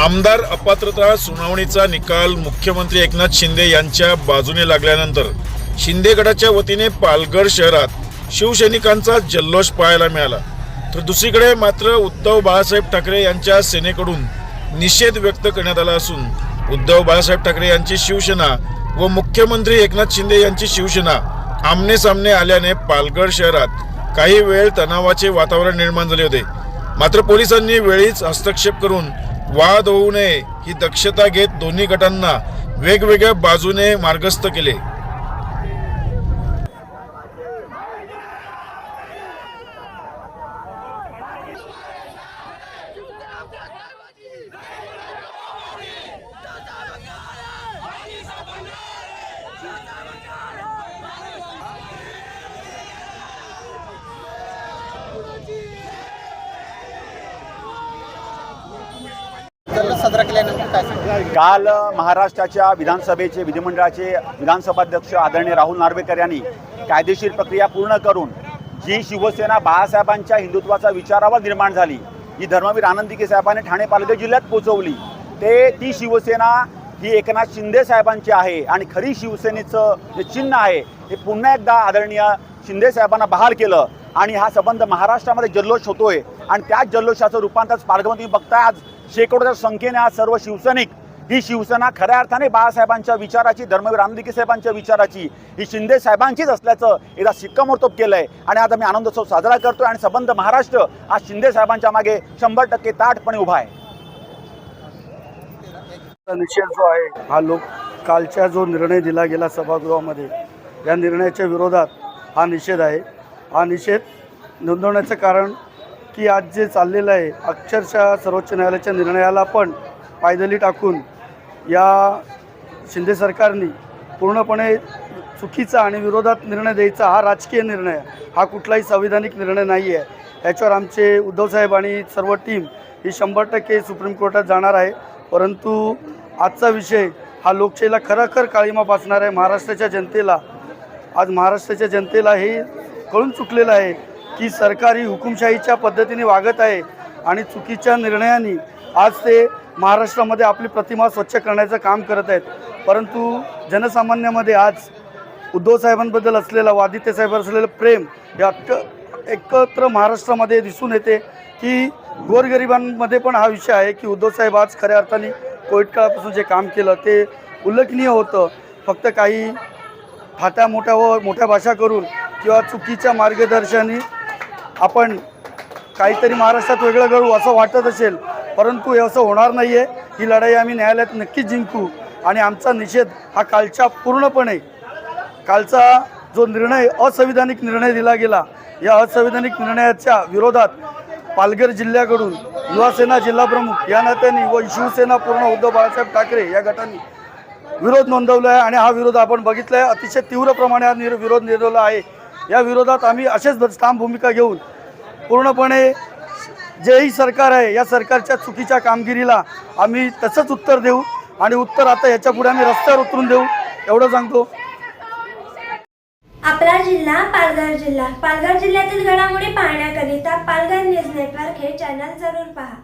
आमदार अपात्रता सुनावणीचा निकाल मुख्यमंत्री एकनाथ शिंदे यांच्या बाजूने लागल्यानंतर शिंदे गटाच्या वतीने पालघर शहरात शिवसैनिकांचा जल्लोष पाहायला मिळाला. तर दुसरीकडे मात्र उद्धव बाळासाहेब ठाकरे यांच्या सेनेकडून निषेध व्यक्त करण्यात आला असून उद्धव बाळासाहेब ठाकरे यांची शिवसेना व मुख्यमंत्री एकनाथ शिंदे यांची शिवसेना आमने सामने आल्याने पालघर शहरात काही वेळ तणावाचे वातावरण निर्माण झाले होते. मात्र पोलिसांनी वेळीच हस्तक्षेप करून वाद होऊ नये ही दक्षता घेत दोन्ही गटांना वेगवेगळ्या बाजूने मार्गस्थ केले जल्लोष साजरा केल्यानंतर काय काल महाराष्ट्राच्या विधानसभेचे विधिमंडळाचे विधानसभाध्यक्ष आदरणीय राहुल नार्वेकर यांनी कायदेशीर प्रक्रिया पूर्ण करून जी शिवसेना बाळासाहेबांच्या हिंदुत्वाचा विचारावर निर्माण झाली ही धर्मवीर आनंदिके साहेबांनी ठाणे पालिका जिल्ह्यात पोहोचवली ते ती शिवसेना ही एकनाथ शिंदे साहेबांची आहे आणि खरी शिवसेनेचं जे चिन्ह आहे हे पुन्हा एकदा आदरणीय शिंदे साहेबांना बहाल केलं. आणि हा संबंध महाराष्ट्रामध्ये जल्लोष होतोय. आणि त्याच जल्लोषाचं रूपांतर पालघरमध्ये तुम्ही बघताय आज शेकडोच्या संख्येने आज सर्व शिवसैनिक ही शिवसेना खऱ्या अर्थाने बाळासाहेबांच्या विचाराची धर्मवीर आनंदिके साहेबांच्या विचाराची ही शिंदे साहेबांचीच असल्याचं एकदा शिक्कामोर्तब केलंय. आणि आज आम्ही आनंदोत्सव साजरा करतोय आणि संबंध महाराष्ट्र आज शिंदे साहेबांच्या मागे शंभर टक्के ताटपणे उभा आहे. निषेध जो आहे हा लोक कालच्या जो निर्णय दिला गेला सभागृहामध्ये या निर्णयाच्या विरोधात हा निषेध आहे. हा निषेध नोंदवण्याचं कारण की आज जे चाललेलं आहे अक्षरशः सर्वोच्च न्यायालयाच्या निर्णयाला पण पायदली टाकून या शिंदे सरकारने पूर्णपणे चुकीचा आणि विरोधात निर्णय द्यायचा हा राजकीय निर्णय आहे. हा कुठलाही संविधानिक निर्णय नाही आहे याच्यावर आमचे उद्धवसाहेब आणि सर्व टीम ही शंभर टक्के सुप्रीम कोर्टात जाणार आहे परंतु आजचा विषय हा लोकशाहीला खरोखर काळीमा फासणार आहे महाराष्ट्राच्या जनतेला आज महाराष्ट्राच्या जनतेला हे कळून चुकलेलं आहे की सरकार ही हुकुमशाहीच्या पद्धतीने वागत आहे आणि चुकीच्या निर्णयाने आज ते महाराष्ट्रामध्ये आपली प्रतिमा स्वच्छ करण्याचं काम करत आहेत. परंतु जनसामान्यामध्ये आज उद्धव साहेबांबद्दल असलेला व आदित्य असलेलं प्रेम हे अक्क एकत्र महाराष्ट्रामध्ये दिसून येते की गोरगरिबांमध्ये पण हा विषय आहे की उद्धव साहेब आज खऱ्या अर्थाने कोविड काळापासून जे काम केलं ते उल्लेखनीय होतं. फक्त काही फाट्या मोठ्या व मोठ्या भाषा करून किंवा चुकीच्या मार्गदर्शनाने आपण काहीतरी महाराष्ट्रात वेगळं करू असं वाटत असेल परंतु हे असं होणार नाही आहे ही लढाई आम्ही न्यायालयात नक्की जिंकू आणि आमचा निषेध हा कालच्या पूर्णपणे कालचा जो निर्णय असंविधानिक निर्णय दिला गेला या असंविधानिक निर्णयाच्या विरोधात पालघर जिल्ह्याकडून युवासेना जिल्हाप्रमुख या नात्याने व शिवसेना पूर्ण उद्धव बाळासाहेब ठाकरे या गटाने विरोध नोंदवला आहे आणि हा विरोध आपण बघितला आहे अतिशय तीव्र प्रमाणे हा निर विरोध नोंदवला आहे. या विरोधात आम्ही असेच ठाम भूमिका घेऊन पूर्णपणे जेही सरकार आहे या सरकारच्या चुकीच्या कामगिरीला आम्ही तसंच उत्तर देऊ आणि उत्तर आता याच्यापुढे आम्ही रस्त्यावर उतरून देऊ एवढं सांगतो. आपला जिल्हा पालघर जिल्हा. पालघर जिल्ह्यातील घडामोडी पाहण्याकरिता पालघर न्यूज नेटवर्क हे चॅनल जरूर पहा.